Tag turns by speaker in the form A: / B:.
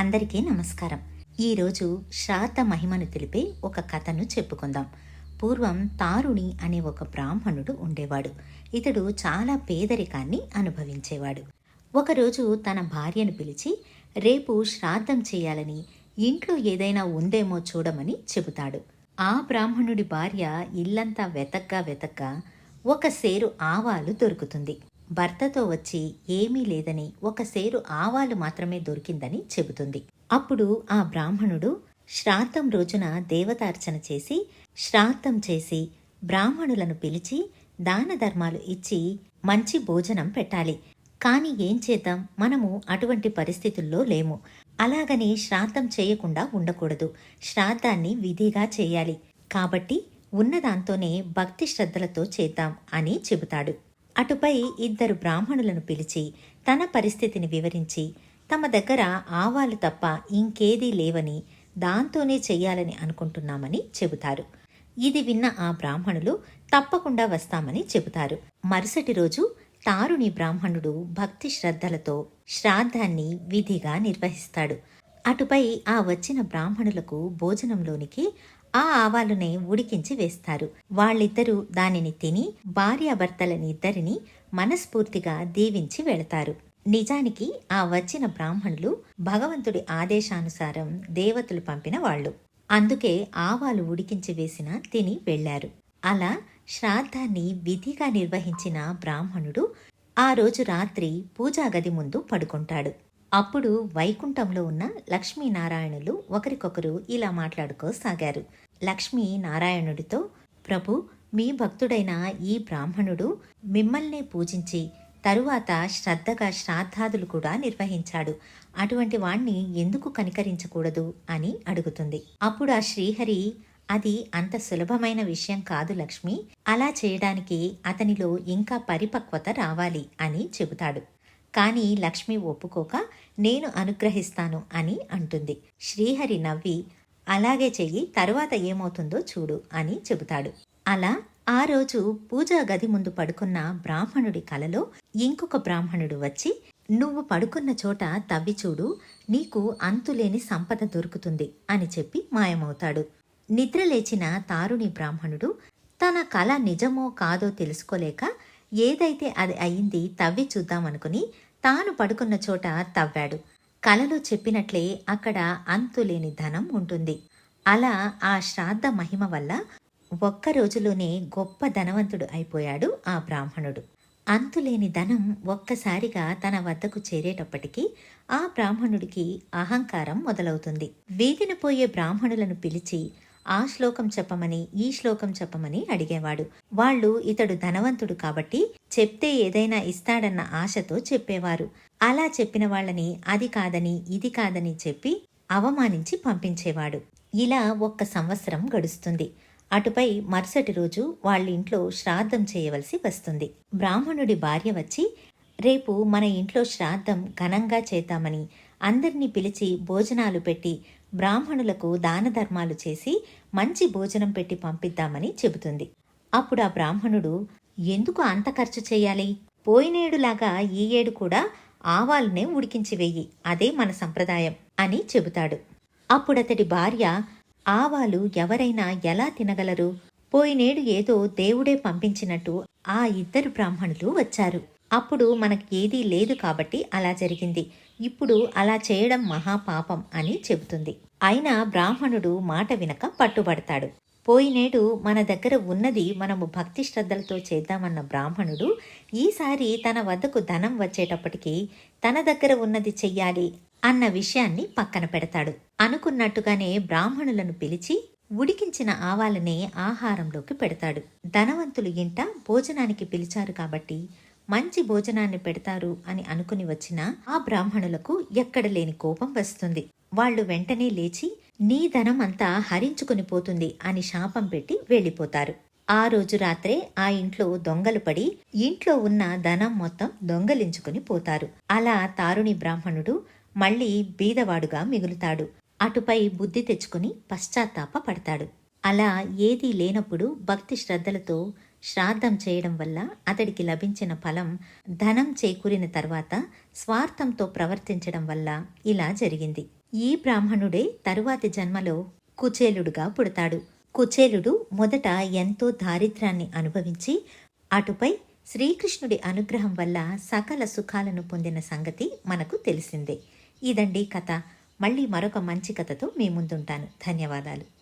A: అందరికీ నమస్కారం. ఈరోజు శాత మహిమను తెలిపే ఒక కథను చెప్పుకుందాం. పూర్వం తారుణి అనే ఒక బ్రాహ్మణుడు ఉండేవాడు. ఇతడు చాలా పేదరికాన్ని అనుభవించేవాడు. ఒకరోజు తన భార్యను పిలిచి రేపు శ్రాద్ధం చేయాలని ఇంట్లో ఏదైనా ఉందేమో చూడమని చెబుతాడు ఆ బ్రాహ్మణుడి భార్య ఇల్లంతా వెతగ్గా వెతగ్గా ఒక సేరు ఆవాలు దొరుకుతుంది. భర్తతో వచ్చి ఏమీ లేదని ఒక సేరు ఆవాలు మాత్రమే దొరికిందని చెబుతుంది. అప్పుడు ఆ బ్రాహ్మణుడు శ్రాద్ధం రోజున దేవతార్చన చేసి శ్రాద్ధం చేసి బ్రాహ్మణులను పిలిచి దాన ధర్మాలు ఇచ్చి మంచి భోజనం పెట్టాలి. కానీ ఏం చేద్దాం? మనము అటువంటి పరిస్థితుల్లో లేము. అలాగని శ్రాద్ధం చేయకుండా ఉండకూడదు. శ్రాద్ధాన్ని విధిగా చేయాలి. కాబట్టి ఉన్నదాంతోనే భక్తి శ్రద్ధలతో చేద్దాం అని చెబుతాడు. అటుపై ఇద్దరు బ్రాహ్మణులను పిలిచి తన పరిస్థితిని వివరించి తమ దగ్గర ఆవాలు తప్ప ఇంకేదీ లేవని దాంతోనే చెయ్యాలని అనుకుంటున్నామని చెబుతారు. ఇది విన్న ఆ బ్రాహ్మణులు తప్పకుండా వస్తామని చెబుతారు. మరుసటి రోజు తారుని బ్రాహ్మణుడు భక్తి శ్రద్ధలతో శ్రాద్ధాన్ని విధిగా నిర్వహిస్తాడు. అటుపై ఆ వచ్చిన బ్రాహ్మణులకు భోజనంలోనికి ఆ ఆవాలునే ఉడికించి వేస్తారు. వాళ్ళిద్దరూ దానిని తిని భార్యాభర్తలని ఇద్దరిని మనస్ఫూర్తిగా దీవించి వెళతారు. నిజానికి ఆ వచ్చిన బ్రాహ్మణులు భగవంతుడి ఆదేశానుసారం దేవతలు పంపిన వాళ్ళు. అందుకే ఆవాలు ఉడికించి వేసిన తిని వెళ్ళారు అలా శ్రాద్ధాన్ని విధిగా నిర్వహించిన బ్రాహ్మణుడు ఆ రోజు రాత్రి పూజా గది ముందు పడుకుంటాడు. అప్పుడు వైకుంఠంలో ఉన్న లక్ష్మీనారాయణులు ఒకరికొకరు ఇలా మాట్లాడుకోసాగారు. లక్ష్మీ నారాయణుడితో ప్రభు మీ భక్తుడైన ఈ బ్రాహ్మణుడు మిమ్మల్నే పూజించి తరువాత శ్రద్ధగా శ్రాద్ధాదులు కూడా నిర్వహించాడు. అటువంటి వాణ్ణి ఎందుకు కనికరించకూడదు? అని అడుగుతుంది. అప్పుడు ఆ శ్రీహరి అది అంత సులభమైన విషయం కాదు లక్ష్మి. అలా చేయడానికి అతనిలో ఇంకా పరిపక్వత రావాలి అని చెబుతాడు. కానీ లక్ష్మి ఒప్పుకోక నేను అనుగ్రహిస్తాను అని అంటుంది. శ్రీహరి నవ్వి అలాగే చెయ్యి తరువాత ఏమవుతుందో చూడు అని చెబుతాడు. అలా ఆ రోజు పూజా గది ముందు పడుకున్న బ్రాహ్మణుడి కలలో ఇంకొక బ్రాహ్మణుడు వచ్చి నువ్వు పడుకున్న చోట తవ్వి చూడు నీకు అంతులేని సంపద దొరుకుతుంది అని చెప్పి మాయమవుతాడు. నిద్రలేచిన తారుణి బ్రాహ్మణుడు తన కళ నిజమో కాదో తెలుసుకోలేక ఏదైతే అది అయింది తవ్వి చూద్దామనుకుని తాను పడుకున్న చోట తవ్వాడు. కలలో చెప్పినట్లే అక్కడ అంతులేని ధనం ఉంటుంది. అలా ఆ శ్రాద్ధ మహిమ వల్ల ఒక్క రోజులోనే గొప్ప ధనవంతుడు అయిపోయాడు ఆ బ్రాహ్మణుడు. అంతులేని ధనం ఒక్కసారిగా తన వద్దకు చేరేటప్పటికీ ఆ బ్రాహ్మణుడికి అహంకారం మొదలవుతుంది. వీధిన పోయే బ్రాహ్మణులను పిలిచి ఆ శ్లోకం చెప్పమని ఈ శ్లోకం చెప్పమని అడిగేవాడు. వాళ్ళు ఇతడు ధనవంతుడు కాబట్టి చెప్తే ఏదైనా ఇస్తాడన్న ఆశతో చెప్పేవారు. అలా చెప్పిన వాళ్ళని అది కాదని ఇది కాదని చెప్పి అవమానించి పంపించేవాడు. ఇలా ఒక్క సంవత్సరం గడుస్తుంది. అటుపై మరుసటి రోజు వాళ్ళ ఇంట్లో శ్రాద్ధం చేయవలసి వస్తుంది. బ్రాహ్మణుడి భార్య వచ్చి రేపు మన ఇంట్లో శ్రాద్ధం ఘనంగా చేద్దామని అందరినీ పిలిచి భోజనాలు పెట్టి బ్రాహ్మణులకు దాన ధర్మాలు చేసి మంచి భోజనం పెట్టి పంపిద్దామని చెబుతుంది. అప్పుడు ఆ బ్రాహ్మణుడు ఎందుకు అంత ఖర్చు చేయాలి? పోయినేడులాగా ఈ ఏడు కూడా ఆవాలనే ఉడికించి వెయ్యి అదే మన సంప్రదాయం అని చెబుతాడు. అప్పుడతడి భార్య ఆవాలు ఎవరైనా ఎలా తినగలరు? పోయినేడు ఏదో దేవుడే పంపించినట్టు ఆ ఇద్దరు బ్రాహ్మణులు వచ్చారు. అప్పుడు మనకి ఏదీ లేదు కాబట్టి అలా జరిగింది. ఇప్పుడు అలా చేయడం మహాపాపం అని చెబుతుంది. అయినా బ్రాహ్మణుడు మాట వినక పట్టుబడతాడు. పోయినేడు మన దగ్గర ఉన్నది మనము భక్తి శ్రద్ధలతో చేద్దామన్న బ్రాహ్మణుడు ఈసారి తన వద్దకు ధనం వచ్చేటప్పటికి తన దగ్గర ఉన్నది చెయ్యాలి అన్న విషయాన్ని పక్కన పెడతాడు. అనుకున్నట్టుగానే బ్రాహ్మణులను పిలిచి ఉడికించిన ఆవాలనే ఆహారంలోకి పెడతాడు. ధనవంతులు ఇంట భోజనానికి పిలిచారు కాబట్టి మంచి భోజనాన్ని పెడతారు అని అనుకుని వచ్చిన ఆ బ్రాహ్మణులకు ఎక్కడ లేని కోపం వస్తుంది. వాళ్ళు వెంటనే లేచి నీ ధనం అంతా హరించుకుని పోతుంది అని శాపం పెట్టి వెళ్ళిపోతారు. ఆ రోజు రాత్రే ఆ ఇంట్లో దొంగలు పడి ఇంట్లో ఉన్న ధనం మొత్తం దొంగలించుకుని పోతారు. అలా తారుణి బ్రాహ్మణుడు మళ్ళీ బీదవాడుగా మిగులుతాడు. అటుపై బుద్ధి తెచ్చుకుని పశ్చాత్తాప పడతాడు అలా ఏదీ లేనప్పుడు భక్తి శ్రద్ధలతో శ్రాద్ధం చేయడం వల్ల అతడికి లభించిన ఫలం ధనం చేకూరిన తర్వాత స్వార్థంతో ప్రవర్తించడం వల్ల ఇలా జరిగింది. ఈ బ్రాహ్మణుడే తరువాతి జన్మలో కుచేలుడుగా పుడతాడు. కుచేలుడు మొదట ఎంతో దారిద్ర్యాన్ని అనుభవించి అటుపై శ్రీకృష్ణుడి అనుగ్రహం వల్ల సకల సుఖాలను పొందిన సంగతి మనకు తెలిసిందే. ఇదండి కథ. మళ్ళీ మరొక మంచి కథతో మీ ముందుంటాను. ధన్యవాదాలు.